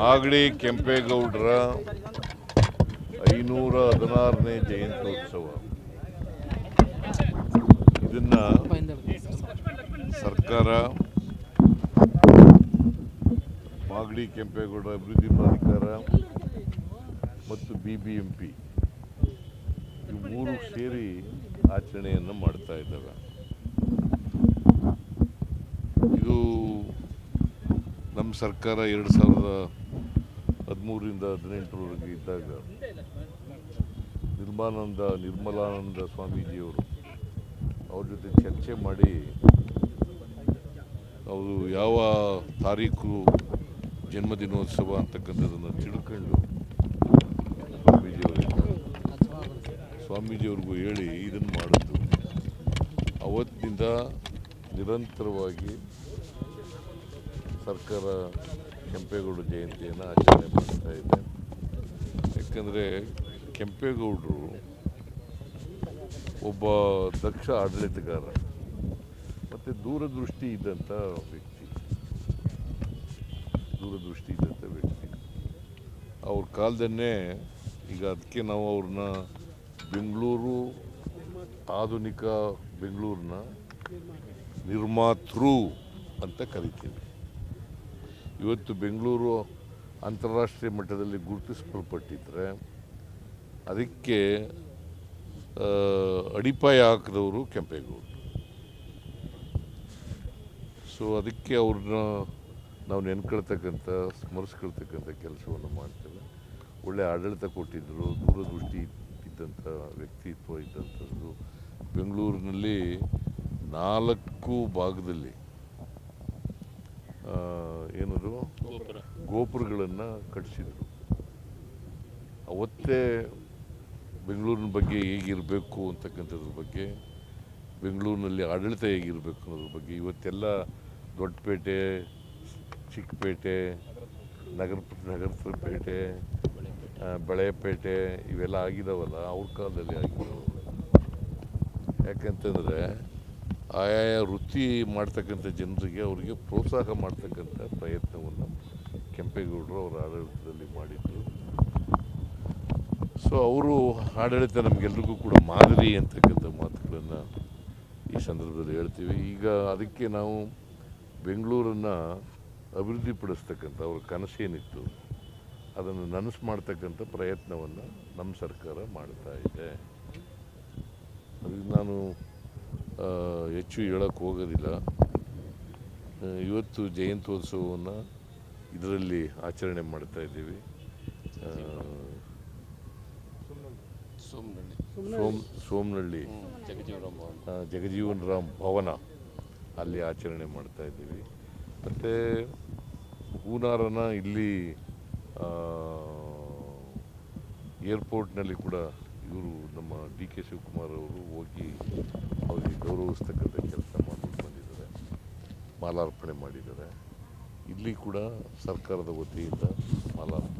ಮಾಗಡಿ ಕೆಂಪೇಗೌಡರ ಐನೂರ ಹದಿನಾರನೇ ಜಯಂತ್ಯೋತ್ಸವ. ಇದನ್ನ ಸರ್ಕಾರ ಮಾಗಡಿ ಕೆಂಪೇಗೌಡರ ಅಭಿವೃದ್ಧಿ ಪ್ರಾಧಿಕಾರ ಮತ್ತು ಬಿ ಬಿ ಎಂ ಪಿ ಮೂರು ಸೇರಿ ಆಚರಣೆಯನ್ನು ಮಾಡ್ತಾ ಇದ್ದಾರೆ ಇದು ನಮ್ಮ ಸರ್ಕಾರ ಎರಡು ಸಾವಿರದ ಹದಿಮೂರರಿಂದ ಹದಿನೆಂಟರವರೆಗೆ ಇದ್ದಾಗ ನಿರ್ಮಾನಂದ ನಿರ್ಮಲಾನಂದ ಸ್ವಾಮೀಜಿಯವರು ಅವ್ರ ಜೊತೆ ಚರ್ಚೆ ಮಾಡಿ ಅವರು ಯಾವ ತಾರೀಕು ಜನ್ಮದಿನೋತ್ಸವ ಅಂತಕ್ಕಂಥದ್ದನ್ನು ತಿಳ್ಕೊಂಡು ಸ್ವಾಮೀಜಿಯವರಿಗೆ ಸ್ವಾಮೀಜಿಯವ್ರಿಗೂ ಹೇಳಿ ಇದನ್ನು ಮಾಡಿದ್ದು. ಅವತ್ತಿನಿಂದ ನಿರಂತರವಾಗಿ ಸರ್ಕಾರ ಕೆಂಪೇಗೌಡ ಜಯಂತಿಯನ್ನು ಆಚರಣೆ ಮಾಡ್ತಾ ಇದೆ ಯಾಕಂದರೆ ಕೆಂಪೇಗೌಡರು ಒಬ್ಬ ದಕ್ಷ ಆಡಳಿತಗಾರ, ಮತ್ತು ದೂರದೃಷ್ಟಿ ಇದ್ದಂಥ ವ್ಯಕ್ತಿ, ದೂರದೃಷ್ಟಿ ಇದ್ದಂಥ ವ್ಯಕ್ತಿ. ಅವ್ರ ಕಾಲದನ್ನೇ ಈಗ ಅದಕ್ಕೆ ನಾವು ಅವ್ರನ್ನ ಬೆಂಗಳೂರು ಆಧುನಿಕ ಬೆಂಗಳೂರನ್ನ ನಿರ್ಮಾತೃ ಅಂತ ಕರಿತೀವಿ. ಇವತ್ತು ಬೆಂಗಳೂರು ಅಂತಾರಾಷ್ಟ್ರೀಯ ಮಟ್ಟದಲ್ಲಿ ಗುರುತಿಸಲ್ಪಟ್ಟಿದ್ರೆ ಅದಕ್ಕೆ ಅಡಿಪಾಯ ಹಾಕಿದವರು ಕೆಂಪೇಗೌಡರು ಸೊ ಅದಕ್ಕೆ ಅವ್ರನ್ನ ನಾವು ನೆನ್ಕೊಳ್ತಕ್ಕಂಥ, ಸ್ಮರಿಸ್ಕೊಳ್ತಕ್ಕಂಥ ಕೆಲಸವನ್ನು ಮಾಡ್ತೇವೆ. ಒಳ್ಳೆ ಆಡಳಿತ ಕೊಟ್ಟಿದ್ದರು, ದೂರದೃಷ್ಟಿ ಇದ್ದಂಥ ವ್ಯಕ್ತಿತ್ವ ಇದ್ದಂಥದ್ದು. ಬೆಂಗಳೂರಿನಲ್ಲಿ ನಾಲ್ಕು ಭಾಗದಲ್ಲಿ ಗೋಪುರಗಳನ್ನು ಕಟ್ಟಿಸಿದರು ಅವತ್ತೇ ಬೆಂಗಳೂರಿನ ಬಗ್ಗೆ ಹೇಗಿರಬೇಕು ಅಂತಕ್ಕಂಥದ್ರ ಬಗ್ಗೆ, ಬೆಂಗಳೂರಿನಲ್ಲಿ ಆಡಳಿತ ಹೇಗಿರಬೇಕು ಅನ್ನೋದ್ರ ಬಗ್ಗೆ, ಇವತ್ತೆಲ್ಲ ದೊಡ್ಡಪೇಟೆ, ಚಿಕ್ಕಪೇಟೆ, ನಗರ ನಗರ ಪೇಟೆ ಬಳೆಪೇಟೆ ಇವೆಲ್ಲ ಆಗಿದಾವಲ್ಲ, ಅವ್ರ ಕಾಲದಲ್ಲಿ ಆಗಿದಾವಲ್ಲ ಯಾಕಂತಂದರೆ ಆಯಾಯ ವೃತ್ತಿ ಮಾಡ್ತಕ್ಕಂಥ ಜನರಿಗೆ ಅವರಿಗೆ ಪ್ರೋತ್ಸಾಹ ಮಾಡ್ತಕ್ಕಂಥ ಪ್ರಯತ್ನವನ್ನು ಕೆಂಪೇಗೌಡರು ಅವರ ಆಡಳಿತದಲ್ಲಿ ಮಾಡಿದ್ದು. ಸೊ ಅವರು ಆಡಳಿತ ನಮಗೆಲ್ರಿಗೂ ಕೂಡ ಮಾದರಿ ಅಂತಕ್ಕಂಥ ಮಾತುಗಳನ್ನು ಈ ಸಂದರ್ಭದಲ್ಲಿ ಹೇಳ್ತೀವಿ. ಈಗ ಅದಕ್ಕೆ ನಾವು ಬೆಂಗಳೂರನ್ನು ಅಭಿವೃದ್ಧಿಪಡಿಸ್ತಕ್ಕಂಥ ಅವ್ರ ಕನಸೇನಿತ್ತು, ಅದನ್ನು ನನಸು ಮಾಡ್ತಕ್ಕಂಥ ಪ್ರಯತ್ನವನ್ನು ನಮ್ಮ ಸರ್ಕಾರ ಮಾಡ್ತಾ ಇದೆ. ಅದಕ್ಕೆ ನಾನು ಹೆಚ್ಚು ಹೇಳೋಕ್ಕೆ ಹೋಗೋದಿಲ್ಲ. ಇವತ್ತು ಜಯಂತ್ಯೋತ್ಸವವನ್ನು ಇದರಲ್ಲಿ ಆಚರಣೆ ಮಾಡ್ತಾ ಇದ್ದೀವಿ. ಸೋಮ್ ಸೋಮನಹಳ್ಳಿ. ಜಗಜೀವನ್ ರಾಮ್ ಭವನ ಅಲ್ಲಿ ಆಚರಣೆ ಮಾಡ್ತಾ ಇದ್ದೀವಿ. ಮತ್ತು ಹೂನಾರನ ಇಲ್ಲಿ ಏರ್ಪೋರ್ಟ್ನಲ್ಲಿ ಕೂಡ ಇವರು ನಮ್ಮ ಡಿ ಕೆ ಶಿವಕುಮಾರ್ ಅವರು ಹೋಗಿ ಅವರಿಗೆ ಗೌರವಿಸ್ತಕ್ಕಂಥ ಕೆಲಸ ಮಾಡ್ಕೊಂಡು ಬಂದಿದ್ದಾರೆ. ಮಾಲಾರ್ಪಣೆ ಮಾಡಿದ್ದಾರೆ. ಇಲ್ಲಿ ಕೂಡ ಸರ್ಕಾರದ ವತಿಯಿಂದ ಮಾಲಾರ್ಪಣೆ